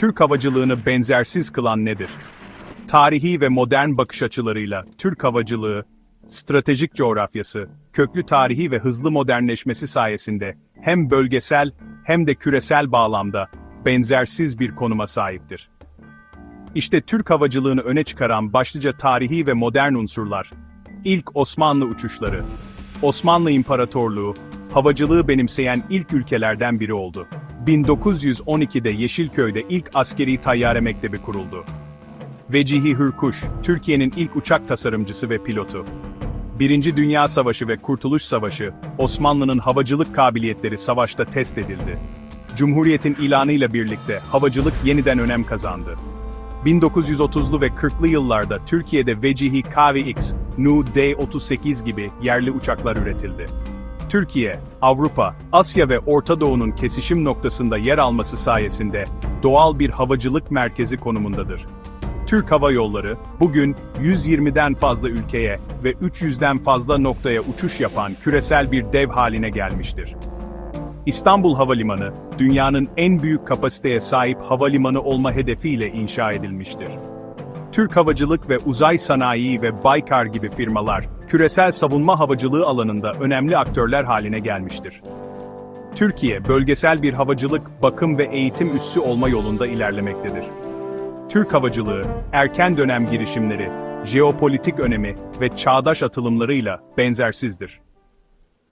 Türk havacılığını benzersiz kılan nedir? Tarihi ve modern bakış açılarıyla Türk havacılığı, stratejik coğrafyası, köklü tarihi ve hızlı modernleşmesi sayesinde hem bölgesel hem de küresel bağlamda benzersiz bir konuma sahiptir. İşte Türk havacılığını öne çıkaran başlıca tarihi ve modern unsurlar. İlk Osmanlı uçuşları. Osmanlı İmparatorluğu, havacılığı benimseyen ilk ülkelerden biri oldu. 1912'de Yeşilköy'de ilk askeri tayyare mektebi kuruldu. Vecihi Hürkuş, Türkiye'nin ilk uçak tasarımcısı ve pilotu. Birinci Dünya Savaşı ve Kurtuluş Savaşı, Osmanlı'nın havacılık kabiliyetleri savaşta test edildi. Cumhuriyetin ilanıyla birlikte havacılık yeniden önem kazandı. 1930'lu ve 40'lı yıllarda Türkiye'de Vecihi KVX, Nu D-38 gibi yerli uçaklar üretildi. Türkiye, Avrupa, Asya ve Orta Doğu'nun kesişim noktasında yer alması sayesinde doğal bir havacılık merkezi konumundadır. Türk Hava Yolları, bugün 120'den fazla ülkeye ve 300'den fazla noktaya uçuş yapan küresel bir dev haline gelmiştir. İstanbul Havalimanı, dünyanın en büyük kapasiteye sahip havalimanı olma hedefiyle inşa edilmiştir. Türk Havacılık ve Uzay Sanayi ve Baykar gibi firmalar, küresel savunma havacılığı alanında önemli aktörler haline gelmiştir. Türkiye, bölgesel bir havacılık, bakım ve eğitim üssü olma yolunda ilerlemektedir. Türk havacılığı, erken dönem girişimleri, jeopolitik önemi ve çağdaş atılımlarıyla benzersizdir.